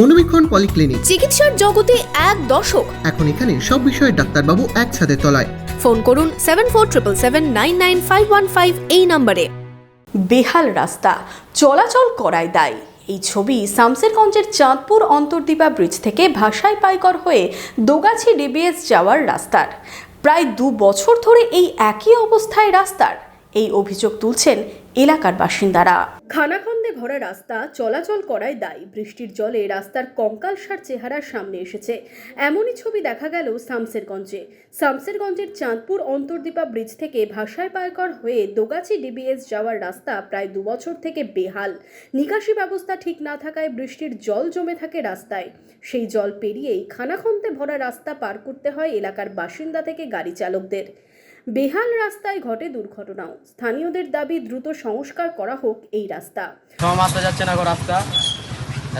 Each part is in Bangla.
মনোবীক্ষণ পলিক্লিনিক। চিকিৎসার জগতে এক দশক এখন এখানে সব বিষয়ে ডাক্তারবাবু একসাথে তলায়। ফোন করুন seven four triple seven nine nine five one five এই নম্বরে। বেহাল রাস্তা চলাচল করায় দায়। এই ছবি শামসেরগঞ্জের চাঁদপুর অন্তর্দীপা ব্রিজ থেকে ভাষায় পাইকর হয়ে দোগাছি ডিবিএস যাওয়ার রাস্তার। প্রায় দু বছর ধরে এই একই অবস্থায় রাস্তার। এই অভিযোগ তুলছেন এলাকার বাসিন্দারা। খানাখন্দে ভরা রাস্তা চলাচল করায় দায়ী। বৃষ্টির জলে রাস্তার কঙ্কালসার চেহারার সামনে এসেছে। এমনই ছবি দেখা গেল শামসেরগঞ্জে। শামসেরগঞ্জের চাঁদপুর অন্তর্দীপা ব্রিজ থেকে ভাষায় পায়কর হয়ে দোগাছি ডিবিএস যাওয়ার রাস্তা প্রায় দুবছর থেকে বেহাল। নিকাশি ব্যবস্থা ঠিক না থাকায় বৃষ্টির জল জমে থাকে রাস্তায়। সেই জল পেরিয়েই খানাখন্দে ভরা রাস্তা পার করতে হয় এলাকার বাসিন্দা থেকে গাড়ি চালকদের বেহাল রাস্তায় ঘটে দুর্ঘটনাও। স্থানীয়দের দাবি দ্রুত সংস্কার করা হোক এই রাস্তা। মাত্রা যাচ্ছে না গো রাস্তা।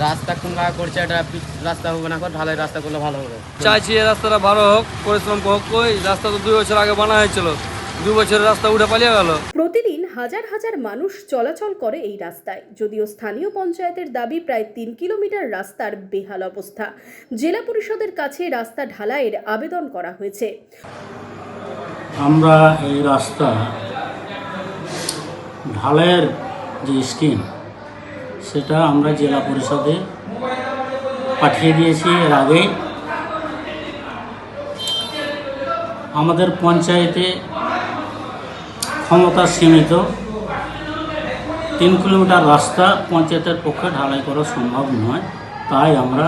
রাস্তা কোন করছে এটা রাস্তা হবে না কর ঢালাই রাস্তা করলে ভালো হবে। চাইছি এই রাস্তাটা ভালো হোক পরিশ্রম হোক কই রাস্তা তো দুই বছর আগে বানা হয়েছিল। দুই বছরের রাস্তা উঠে পালিয়ে গেল। প্রতিদিন হাজার হাজার মানুষ চলাচল করে এই রাস্তায়। যদিও স্থানীয় পঞ্চায়েতের দাবি প্রায় তিন কিলোমিটার রাস্তার বেহাল অবস্থা। জেলা পরিষদের কাছে রাস্তা ঢালাইয়ের আবেদন করা হয়েছে। আমরা এই রাস্তা ঢালাইয়ের যে স্কিম, সেটা আমরা জেলা পরিষদে পাঠিয়ে দিয়েছি এর আগেই আমাদের পঞ্চায়েতে ক্ষমতা সীমিত। তিন কিলোমিটার রাস্তা পঞ্চায়েতের পক্ষে ঢালাই করা সম্ভব নয়। তাই আমরা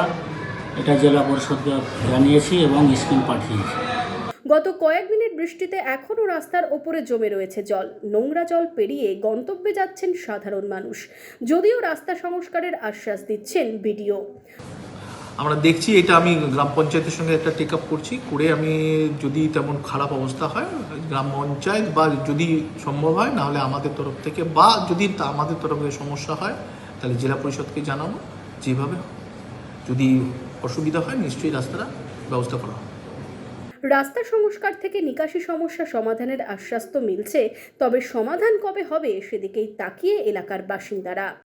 এটা জেলা পরিষদকে জানিয়েছি এবং স্কিম পাঠিয়েছি। গত কয়েকদিনের বৃষ্টিতে এখনও রাস্তার ওপরে জমে রয়েছে জল। নোংরা জল পেরিয়ে গন্তব্যে যাচ্ছেন সাধারণ মানুষ। যদিও রাস্তা সংস্কারের আশ্বাস দিচ্ছেন বিডিও। আমরা দেখছি, এটা আমি গ্রাম পঞ্চায়েতের সঙ্গে একটা টেক আপ করছি। করে আমি যদি তেমন খারাপ অবস্থা হয়, গ্রাম পঞ্চায়েত বা যদি সম্ভব হয়, নাহলে আমাদের তরফ থেকে বা যদি আমাদের তরফ থেকে সমস্যা হয়, তাহলে জেলা পরিষদকে জানাব। যেভাবে যদি অসুবিধা হয়, নিশ্চয়ই রাস্তাটা ব্যবস্থা করা হবে। রাস্তা সংস্কার থেকে নিকাশি সমস্যা সমাধানের আশ্বাস তো মিলছে, তবে সমাধান কবে হবে সেদিকেই তাকিয়ে এলাকার বাসিন্দারা।